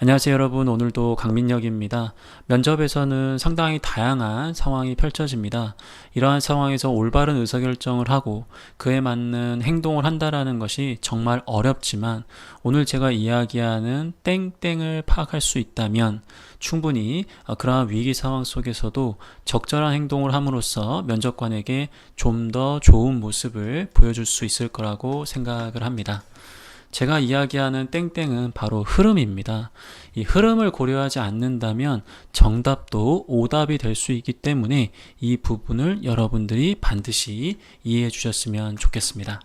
안녕하세요 여러분 오늘도 강민혁입니다. 면접에서는 상당히 다양한 상황이 펼쳐집니다. 이러한 상황에서 올바른 의사결정을 하고 그에 맞는 행동을 한다라는 것이 정말 어렵지만 오늘 제가 이야기하는 땡땡을 파악할 수 있다면 충분히 그러한 위기 상황 속에서도 적절한 행동을 함으로써 면접관에게 좀 더 좋은 모습을 보여줄 수 있을 거라고 생각을 합니다. 제가 이야기하는 땡땡은 바로 흐름입니다. 이 흐름을 고려하지 않는다면 정답도 오답이 될 수 있기 때문에 이 부분을 여러분들이 반드시 이해해 주셨으면 좋겠습니다.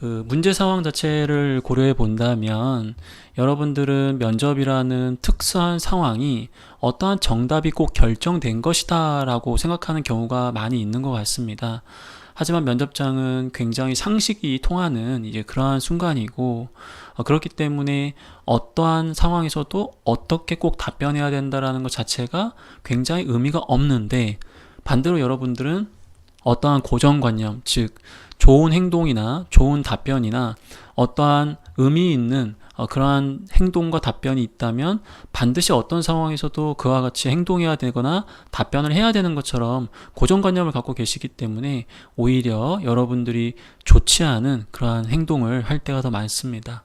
그 문제 상황 자체를 고려해 본다면 여러분들은 면접이라는 특수한 상황이 어떠한 정답이 꼭 결정된 것이다 라고 생각하는 경우가 많이 있는 것 같습니다. 하지만 면접장은 굉장히 상식이 통하는 이제 그러한 순간이고 어, 그렇기 때문에 어떠한 상황에서도 어떻게 꼭 답변해야 된다라는 것 자체가 굉장히 의미가 없는데 반대로 여러분들은 어떠한 고정관념, 즉 좋은 행동이나 좋은 답변이나 어떠한 의미 있는 어, 그러한 행동과 답변이 있다면 반드시 어떤 상황에서도 그와 같이 행동해야 되거나 답변을 해야 되는 것처럼 고정관념을 갖고 계시기 때문에 오히려 여러분들이 좋지 않은 그러한 행동을 할 때가 더 많습니다.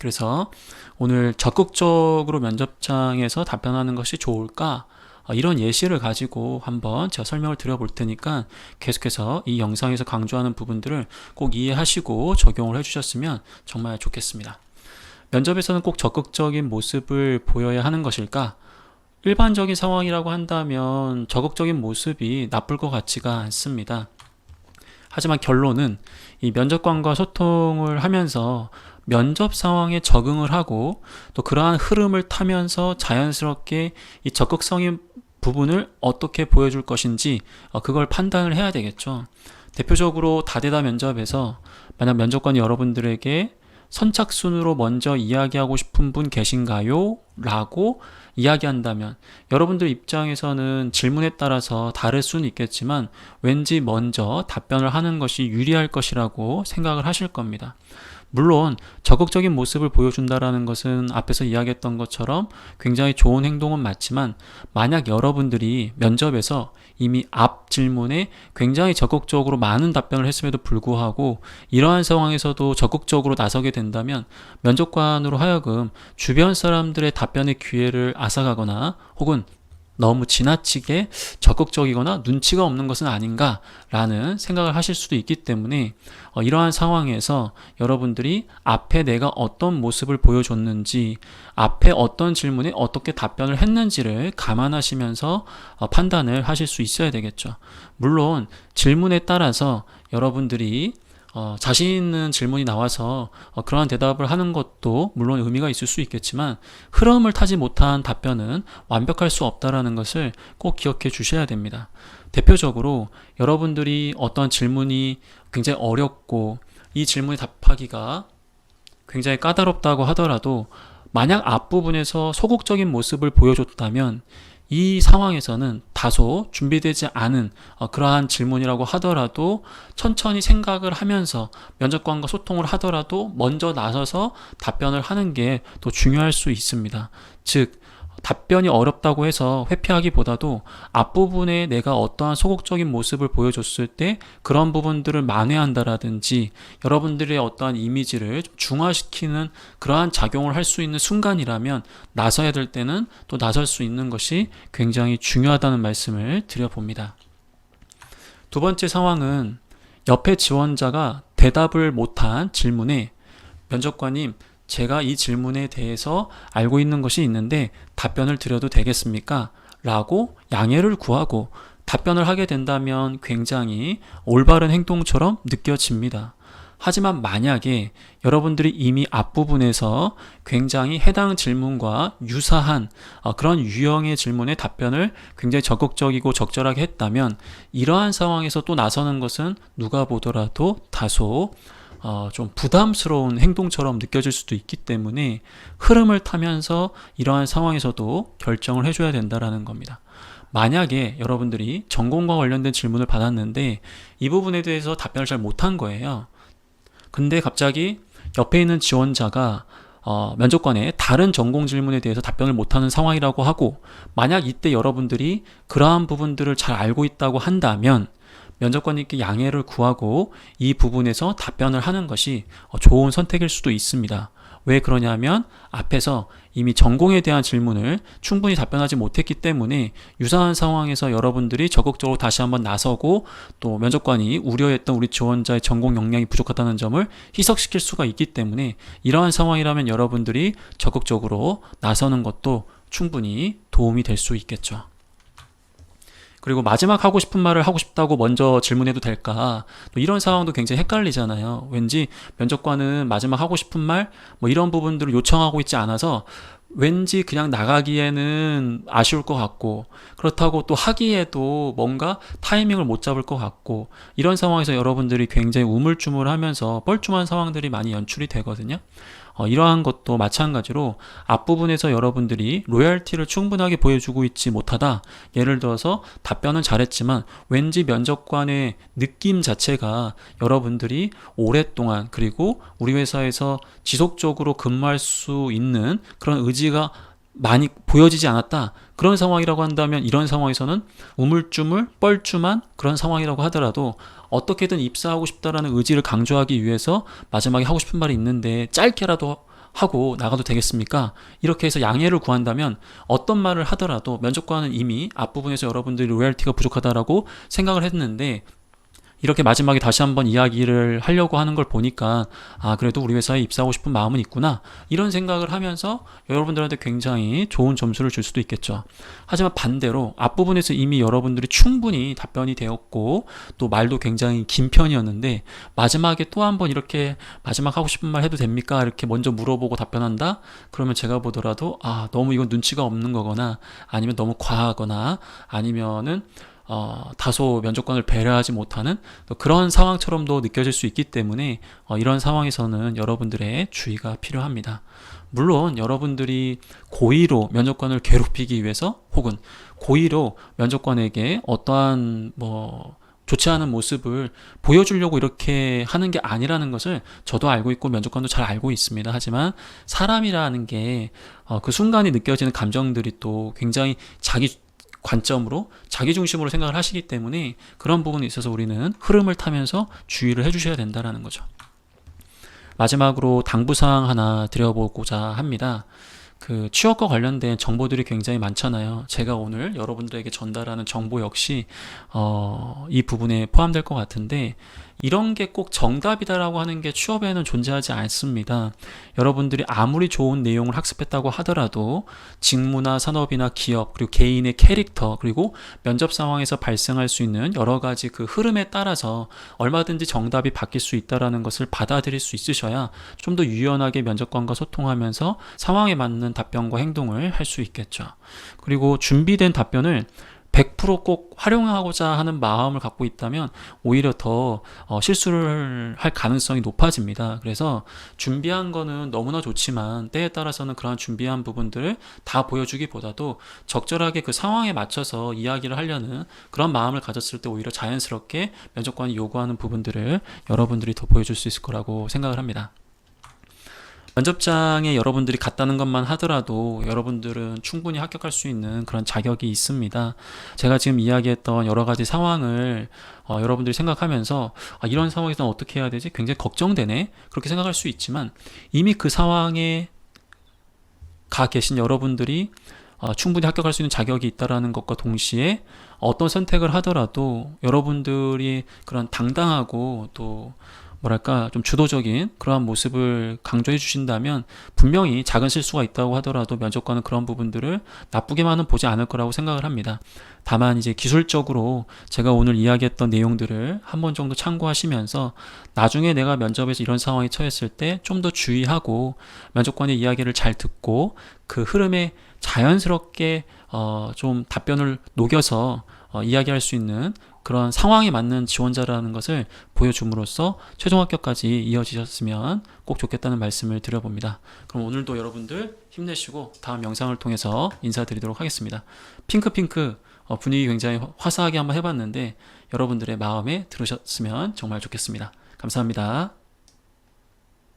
그래서 오늘 적극적으로 면접장에서 답변하는 것이 좋을까? 어, 이런 예시를 가지고 한번 제가 설명을 드려볼 테니까 계속해서 이 영상에서 강조하는 부분들을 꼭 이해하시고 적용을 해주셨으면 정말 좋겠습니다. 면접에서는 꼭 적극적인 모습을 보여야 하는 것일까? 일반적인 상황이라고 한다면 적극적인 모습이 나쁠 것 같지가 않습니다. 하지만 결론은 이 면접관과 소통을 하면서 면접 상황에 적응을 하고 또 그러한 흐름을 타면서 자연스럽게 이 적극성인 부분을 어떻게 보여줄 것인지 어, 그걸 판단을 해야 되겠죠. 대표적으로 다대다 면접에서 만약 면접관이 여러분들에게 선착순으로 먼저 이야기하고 싶은 분 계신가요? 라고 이야기한다면 여러분들 입장에서는 질문에 따라서 다를 수는 있겠지만 왠지 먼저 답변을 하는 것이 유리할 것이라고 생각을 하실 겁니다. 물론 적극적인 모습을 보여준다라는 것은 앞에서 이야기했던 것처럼 굉장히 좋은 행동은 맞지만 만약 여러분들이 면접에서 이미 앞 질문에 굉장히 적극적으로 많은 답변을 했음에도 불구하고 이러한 상황에서도 적극적으로 나서게 된다면 면접관으로 하여금 주변 사람들의 답변의 기회를 앗아가거나 혹은 너무 지나치게 적극적이거나 눈치가 없는 것은 아닌가라는 생각을 하실 수도 있기 때문에 어, 이러한 상황에서 여러분들이 앞에 내가 어떤 모습을 보여줬는지 앞에 어떤 질문에 어떻게 답변을 했는지를 감안하시면서 어, 판단을 하실 수 있어야 되겠죠. 물론 질문에 따라서 여러분들이 어, 자신 있는 질문이 나와서 어, 그러한 대답을 하는 것도 물론 의미가 있을 수 있겠지만 흐름을 타지 못한 답변은 완벽할 수 없다라는 것을 꼭 기억해 주셔야 됩니다. 대표적으로 여러분들이 어떤 질문이 굉장히 어렵고 이 질문에 답하기가 굉장히 까다롭다고 하더라도 만약 앞부분에서 소극적인 모습을 보여줬다면 이 상황에서는 다소 준비되지 않은 어, 그러한 질문이라고 하더라도 천천히 생각을 하면서 면접관과 소통을 하더라도 먼저 나서서 답변을 하는 게더 중요할 수 있습니다. 즉, 답변이 어렵다고 해서 회피하기보다도 앞부분에 내가 어떠한 소극적인 모습을 보여줬을 때 그런 부분들을 만회한다라든지 여러분들의 어떠한 이미지를 중화시키는 그러한 작용을 할 수 있는 순간이라면 나서야 될 때는 또 나설 수 있는 것이 굉장히 중요하다는 말씀을 드려봅니다. 두 번째 상황은 옆에 지원자가 대답을 못한 질문에 면접관님 제가 이 질문에 대해서 알고 있는 것이 있는데 답변을 드려도 되겠습니까? 라고 양해를 구하고 답변을 하게 된다면 굉장히 올바른 행동처럼 느껴집니다. 하지만 만약에 여러분들이 이미 앞부분에서 굉장히 해당 질문과 유사한 어, 그런 유형의 질문에 답변을 굉장히 적극적이고 적절하게 했다면 이러한 상황에서 또 나서는 것은 누가 보더라도 다소 어, 좀 부담스러운 행동처럼 느껴질 수도 있기 때문에 흐름을 타면서 이러한 상황에서도 결정을 해줘야 된다라는 겁니다. 만약에 여러분들이 전공과 관련된 질문을 받았는데 이 부분에 대해서 답변을 잘 못한 거예요. 근데 갑자기 옆에 있는 지원자가 어, 면접관의 다른 전공 질문에 대해서 답변을 못하는 상황이라고 하고 만약 이때 여러분들이 그러한 부분들을 잘 알고 있다고 한다면 면접관님께 양해를 구하고 이 부분에서 답변을 하는 것이 어, 좋은 선택일 수도 있습니다. 왜 그러냐면 앞에서 이미 전공에 대한 질문을 충분히 답변하지 못했기 때문에 유사한 상황에서 여러분들이 적극적으로 다시 한번 나서고 또 면접관이 우려했던 우리 지원자의 전공 역량이 부족하다는 점을 희석시킬 수가 있기 때문에 이러한 상황이라면 여러분들이 적극적으로 나서는 것도 충분히 도움이 될 수 있겠죠. 그리고 마지막 하고 싶은 말을 하고 싶다고 먼저 질문해도 될까? 또 이런 상황도 굉장히 헷갈리잖아요. 왠지 면접관은 마지막 하고 싶은 말, 뭐 이런 부분들을 요청하고 있지 않아서 왠지 그냥 나가기에는 아쉬울 것 같고, 그렇다고 또 하기에도 뭔가 타이밍을 못 잡을 것 같고, 이런 상황에서 여러분들이 굉장히 우물쭈물 하면서 뻘쭘한 상황들이 많이 연출이 되거든요. 어, 이러한 것도 마찬가지로 앞부분에서 여러분들이 로열티를 충분하게 보여주고 있지 못하다. 예를 들어서 답변은 잘했지만 왠지 면접관의 느낌 자체가 여러분들이 오랫동안 그리고 우리 회사에서 지속적으로 근무할 수 있는 그런 의지가 많이 보여지지 않았다. 그런 상황이라고 한다면 이런 상황에서는 우물쭈물 뻘쭘한 그런 상황이라고 하더라도 어떻게든 입사하고 싶다라는 의지를 강조하기 위해서 마지막에 하고 싶은 말이 있는데 짧게라도 하고 나가도 되겠습니까? 이렇게 해서 양해를 구한다면 어떤 말을 하더라도 면접관은 이미 앞부분에서 여러분들이 로열티가 부족하다라고 생각을 했는데 이렇게 마지막에 다시 한번 이야기를 하려고 하는 걸 보니까 아 그래도 우리 회사에 입사하고 싶은 마음은 있구나. 이런 생각을 하면서 여러분들한테 굉장히 좋은 점수를 줄 수도 있겠죠. 하지만 반대로 앞부분에서 이미 여러분들이 충분히 답변이 되었고 또 말도 굉장히 긴 편이었는데 마지막에 또 한번 이렇게 마지막 하고 싶은 말 해도 됩니까? 이렇게 먼저 물어보고 답변한다? 그러면 제가 보더라도 아 너무 이건 눈치가 없는 거거나 아니면 너무 과하거나 아니면은 어, 다소 면접관을 배려하지 못하는 또 그런 상황처럼도 느껴질 수 있기 때문에 어, 이런 상황에서는 여러분들의 주의가 필요합니다. 물론 여러분들이 고의로 면접관을 괴롭히기 위해서 혹은 고의로 면접관에게 어떠한 뭐 좋지 않은 모습을 보여주려고 이렇게 하는 게 아니라는 것을 저도 알고 있고 면접관도 잘 알고 있습니다. 하지만 사람이라는 게 그 순간이 느껴지는 감정들이 또 굉장히 자기 관점으로 자기 중심으로 생각을 하시기 때문에 그런 부분에 있어서 우리는 흐름을 타면서 주의를 해주셔야 된다라는 거죠. 마지막으로 당부사항 하나 드려보고자 합니다. 그 취업과 관련된 정보들이 굉장히 많잖아요. 제가 오늘 여러분들에게 전달하는 정보 역시 어, 이 부분에 포함될 것 같은데 이런 게 꼭 정답이다라고 하는 게 취업에는 존재하지 않습니다. 여러분들이 아무리 좋은 내용을 학습했다고 하더라도 직무나 산업이나 기업 그리고 개인의 캐릭터 그리고 면접 상황에서 발생할 수 있는 여러 가지 그 흐름에 따라서 얼마든지 정답이 바뀔 수 있다라는 것을 받아들일 수 있으셔야 좀 더 유연하게 면접관과 소통하면서 상황에 맞는 답변과 행동을 할 수 있겠죠. 그리고 준비된 답변을 100%꼭 활용하고자 하는 마음을 갖고 있다면 오히려 더 어, 실수를 할 가능성이 높아집니다. 그래서 준비한 거는 너무나 좋지만 때에 따라서는 그런 준비한 부분들을 다 보여주기보다도 적절하게 그 상황에 맞춰서 이야기를 하려는 그런 마음을 가졌을 때 오히려 자연스럽게 면접관이 요구하는 부분들을 여러분들이 더 보여줄 수 있을 거라고 생각을 합니다. 면접장에 여러분들이 갔다는 것만 하더라도 여러분들은 충분히 합격할 수 있는 그런 자격이 있습니다. 제가 지금 이야기했던 여러 가지 상황을 어, 여러분들이 생각하면서 아, 이런 상황에서 어떻게 해야 되지? 굉장히 걱정되네. 그렇게 생각할 수 있지만 이미 그 상황에 가 계신 여러분들이 어, 충분히 합격할 수 있는 자격이 있다라는 것과 동시에 어떤 선택을 하더라도 여러분들이 그런 당당하고 또 뭐랄까 좀 주도적인 그러한 모습을 강조해 주신다면 분명히 작은 실수가 있다고 하더라도 면접관은 그런 부분들을 나쁘게만은 보지 않을 거라고 생각을 합니다. 다만 이제 기술적으로 제가 오늘 이야기했던 내용들을 한 번 정도 참고하시면서 나중에 내가 면접에서 이런 상황에 처했을 때 좀 더 주의하고 면접관의 이야기를 잘 듣고 그 흐름에 자연스럽게 어 좀 답변을 녹여서 어 이야기할 수 있는 그런 상황에 맞는 지원자라는 것을 보여줌으로써 최종 합격까지 이어지셨으면 꼭 좋겠다는 말씀을 드려봅니다. 그럼 오늘도 여러분들 힘내시고 다음 영상을 통해서 인사드리도록 하겠습니다. 핑크핑크 어, 분위기 굉장히 화사하게 한번 해봤는데 여러분들의 마음에 들으셨으면 정말 좋겠습니다. 감사합니다.